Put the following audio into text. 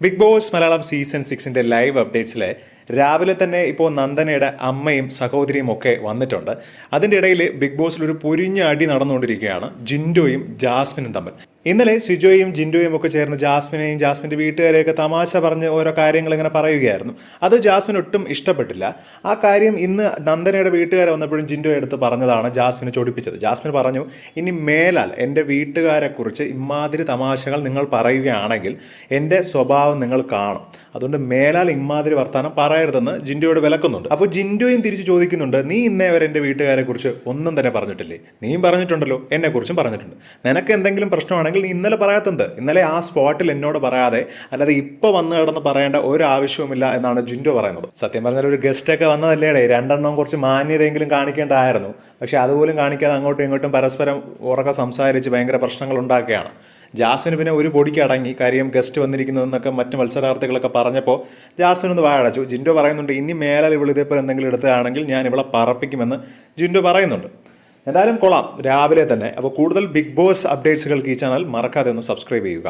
Big Boss Malayalam season സിക്സിന്റെ live അപ്ഡേറ്റ്സിൽ രാവിലെ തന്നെ ഇപ്പോൾ നന്ദനയുടെ അമ്മയും സഹോദരിയും ഒക്കെ വന്നിട്ടുണ്ട്. അതിന്റെ ഇടയിൽ ബിഗ് ബോസിൽ ഒരു പൊരിഞ്ഞ അടി നടന്നുകൊണ്ടിരിക്കുകയാണ് ജിൻഡോയും ജാസ്മിനും തമ്മിൽ. ഇന്നലെ സിജോയും ജിൻഡോയും ഒക്കെ ചേർന്ന് ജാസ്മിനെയും ജാസ്മിന്റെ വീട്ടുകാരെയൊക്കെ തമാശ പറഞ്ഞ് ഓരോ കാര്യങ്ങൾ ഇങ്ങനെ പറയുകയായിരുന്നു. അത് ജാസ്മിൻ ഒട്ടും ഇഷ്ടപ്പെട്ടില്ല. ആ കാര്യം ഇന്ന് നന്ദനയുടെ വീട്ടുകാരെ വന്നപ്പോഴും ജിൻഡോ എടുത്ത് പറഞ്ഞതാണ് ജാസ്മിനെ ചൊടിപ്പിച്ചത്. ജാസ്മിൻ പറഞ്ഞു ഇനി മേലാൽ എന്റെ വീട്ടുകാരെക്കുറിച്ച് ഇമാതിരി തമാശകൾ നിങ്ങൾ പറയുകയാണെങ്കിൽ എന്റെ സ്വഭാവം നിങ്ങൾ കാണും. അതുകൊണ്ട് മേലാൽ ഇമാതിരി വർത്തമാനം പറയരുതെന്ന് ജിൻഡോയോട് വിലക്കുന്നുണ്ട്. അപ്പോൾ ജിൻഡോയും തിരിച്ച് ചോദിക്കുന്നുണ്ട് നീ ഇന്നേ വരെ എന്റെ വീട്ടുകാരെക്കുറിച്ച് ഒന്നും തന്നെ പറഞ്ഞിട്ടില്ലേ? നീയും പറഞ്ഞിട്ടുണ്ടല്ലോ എന്നെക്കുറിച്ചും പറഞ്ഞിട്ടുണ്ട്. നിനക്ക് എന്തെങ്കിലും പ്രശ്നമാണെങ്കിൽ നീ ഇന്നലെ പറയാത്തത് ഇന്നലെ ആ സ്പോട്ടിൽ എന്നോട് പറയാതെ അല്ലാതെ ഇപ്പൊ വന്ന് കിടന്ന് പറയേണ്ട ഒരു ആവശ്യവുമില്ല എന്നാണ് ജിൻഡോ പറയുന്നത്. സത്യം പറഞ്ഞാൽ ഒരു ഗസ്റ്റ് ഒക്കെ വന്നതല്ലേടെ രണ്ടെണ്ണം കുറച്ച് മാന്യതയെങ്കിലും കാണിക്കേണ്ടതായിരുന്നു. പക്ഷെ അതുപോലും കാണിക്കാതെ അങ്ങോട്ടും ഇങ്ങോട്ടും പരസ്പരം ഉറക്കെ സംസാരിച്ച് ഭയങ്കര പ്രശ്നങ്ങൾ ഉണ്ടാക്കുകയാണ്. ജാസ്മിന് പിന്നെ ഒരു പൊടിക്ക് അടങ്ങി കാര്യം ഗസ്റ്റ് വന്നിരിക്കുന്നതെന്നൊക്കെ മറ്റ് മത്സരാർത്ഥികളൊക്കെ പറഞ്ഞപ്പോൾ ജാസ്മിൻ ഒന്ന് വാഴച്ചു ജിൻഡോ പറയുന്നുണ്ട് ഇനി മേലാൽ ഇവൾ ഇതേപോലെ എന്തെങ്കിലും എടുത്തതാണെങ്കിൽ ഞാൻ ഇവളെ പറപ്പിക്കുമെന്ന് ജിൻഡോ പറയുന്നുണ്ട്. എന്തായാലും കൊള്ളാം രാവിലെ തന്നെ. അപ്പോൾ കൂടുതൽ ബിഗ് ബോസ് അപ്ഡേറ്റ്സുകൾക്ക് ഈ ചാനൽ മറക്കാതെ ഒന്ന് സബ്സ്ക്രൈബ് ചെയ്യുക.